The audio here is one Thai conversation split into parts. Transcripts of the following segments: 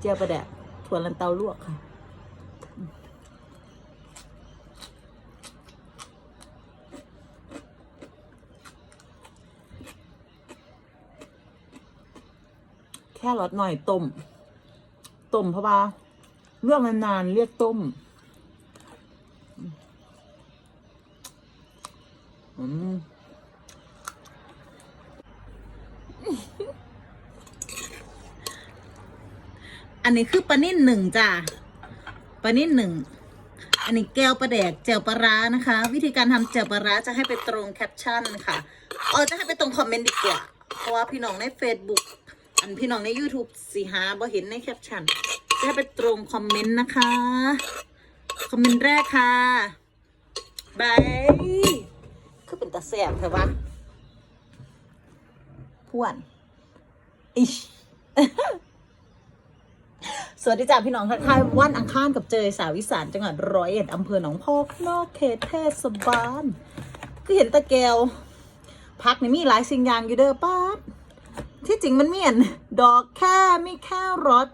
เจียวประแดกถั่วลันเตาลวกค่ะ แค่รสหน่อยต้ม ต้มเพราะว่าเรื่องนานๆเรียกต้ม อืม อันนี้คือปลานิ่นหนึ่งจ้ะปลานิ่นหนึ่งอันนี้แก้วปลาแดกแจ่วปลาร้านะคะ วิธีการทำแจ่วปลาร้าจะให้ไปตรงแคปชั่นค่ะเออจะให้ไปตรงคอมเมนต์ดีกว่าเพราะว่าพี่น้องใน Facebook อันพี่น้องใน YouTube สีหาบ่เห็นในแคปชั่นจะให้ไปตรงคอมเมนต์นะคะ คอมเมนต์แรกค่ะบายคือเป็นตาแสบเถอะวะพวนอิช สวัสดีจ้าพี่น้องทักทายวันอังคารกับเจยสาววิสานจังหวัดร้อยเอ็ดอำเภอหนองพอกนอกเขตเทศบาลก็เห็นตะแกวพักนี่มีหลายสิ่งอย่างอยู่เด้อป้าดที่จริงมันเมีอันดอกแค่มีแค่รส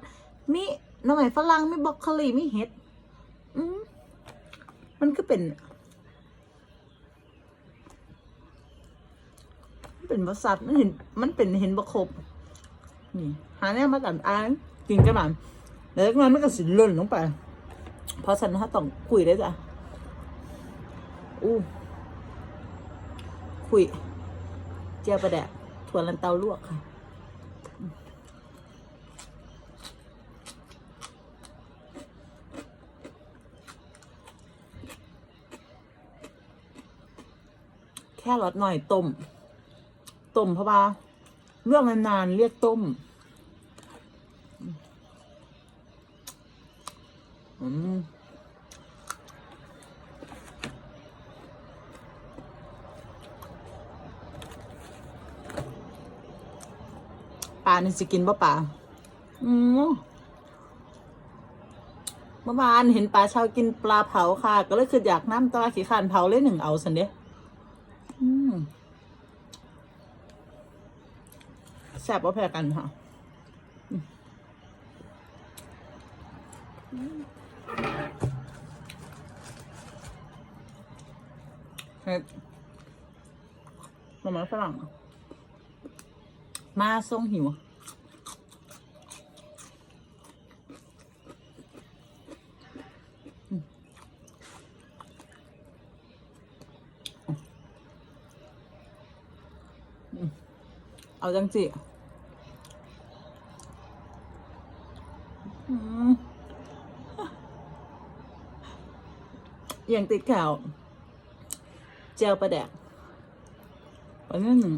มีหน้ำใหม่ฝรั่งมีบรอกโคลีมีเห็ดอืมมันก็เป็น เป็นบริษัทมันเห็นมันเป็นเห็นบะครบนี่หาแนวมากันอ่านกินกันมัน แล้วมันมันก็สิล่นลงไป เพราะฉันถ้าต้องคุยได้จ้ะอู้คุย เจียวประแดกถั่วลันเตาลวกค่ะแค่รสหน่อยต้ม ต้มเพราะว่าเรื่องนานๆเรียกต้ม อืมปลานี่สิกินป่ปลาอืมเมื่อวานเห็นปลาชาวกินปลาเผาค่ะ ก็เลยคืออยากน้ำตาขี้ขานเผาเลยหนึ่งเอาสันเด้อืมแซ่บว่าแพ้กันค่ะ เฮ็ดมามาฝรั่ง มาส่งหิว เอาจังจิอืมยังติดข่าว เจลประแดกอันนี้หนึ่ง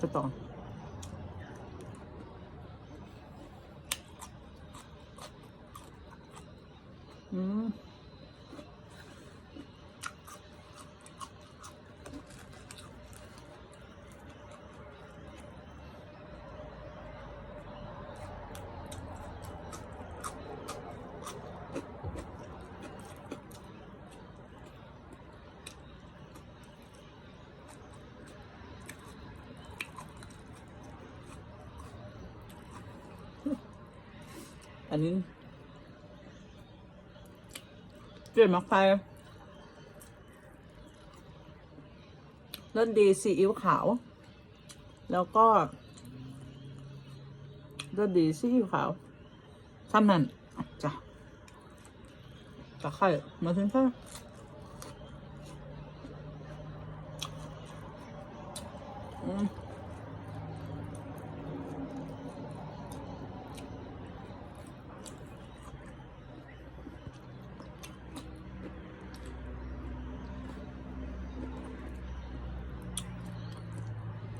จะต่ออืม อันนี้เปลี่ยนมักไฟเล่นดีซีอิ๊วขาว แล้วก็เล่นดีซีอิ๊วขาวทำนั่นจ้ะตะไคร่มาถึงค่ะม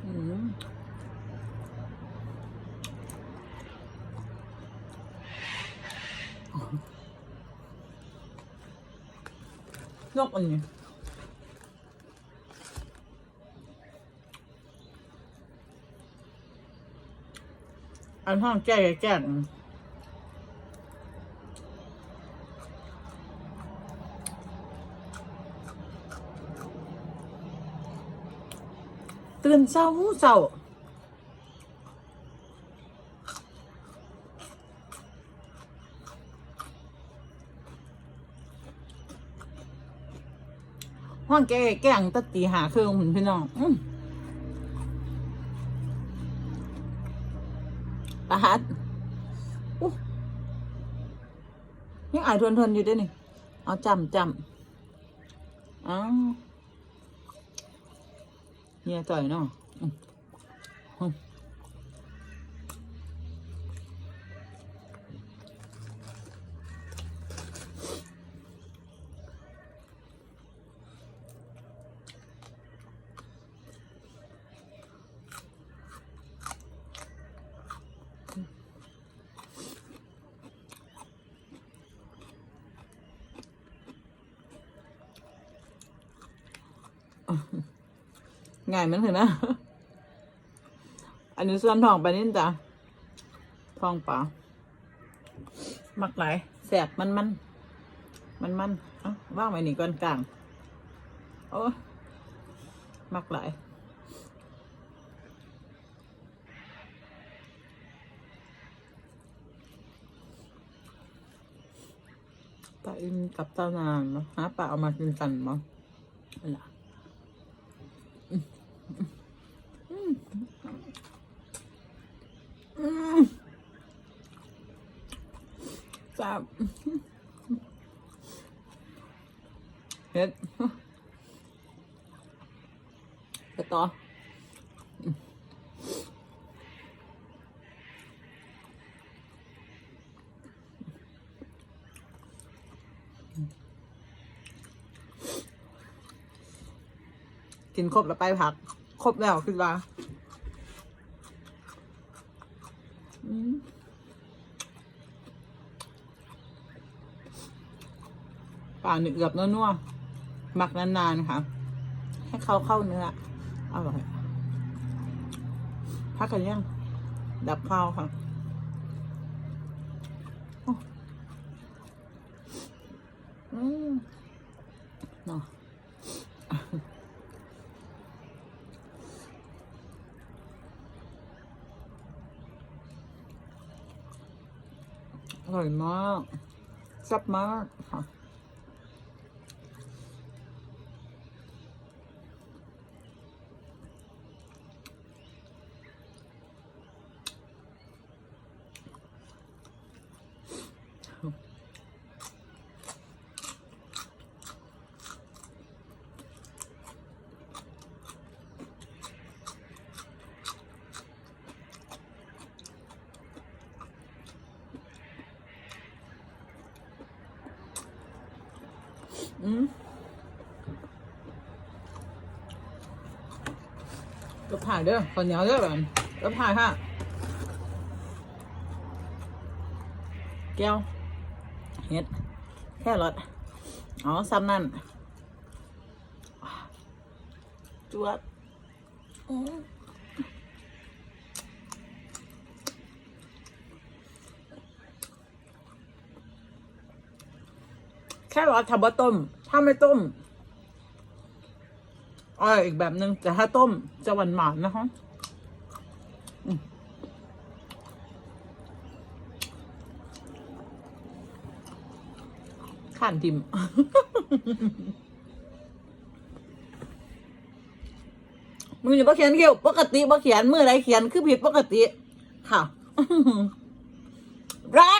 อืม ยกอันนี้อันห้องแก้แก้ตื่นเช้าหูเช้า ห้องแกแกล้งตะตีหาเครื่องหุ่นพี่น้องอืมตาฮัดยังอายทวนทวนๆอยู่ด้วยนี่ เอาจำจำเอาเฮียจ่อยเนาะ อืมอืมง่ายเหมือนกันนะ อันนี้ส่วนทองไปนี่จ้ะทองเปล่ามักไหลายแสบมันมันมันมันเอ้าว่างไว้นี่ก่อนกลางโอ้ยมักไหลายตาอินกับตานานเนาะหาปลาเอามากินกันมั้งนั่นล่ะ จับเฮ็ดไปต่อกินครบแล้วไปพัก ครบแล้วคือว่าอืม ป่าหนึบกับนัวๆหมักนานๆค่ะ ให้เขาเข้าเนื้ออร่อยพักกันยังดับข้าวค่ะอ้อืมเนาะอร่อยมากแซ่บมากค่ะ อืมก็ผ่ายเด้อคนเหนียวเด้อแบบก็ผ่ายค่ะ แก้ว เห็ด แค่รสอ๋อ ซ้ำนั่นจวดอืม แค่รสทำว่าต้ม ถ้าไม่ต้มอร่อยอีกแบบหนึ่งแต่ถ้าต้มจะหวานหวานๆนะคะอืมข่านทิม มือนี่บ่เขียนเกี่ยวปกติบ่เขียนมือไรเขียนคือผิดปกติ ค่ะ รัก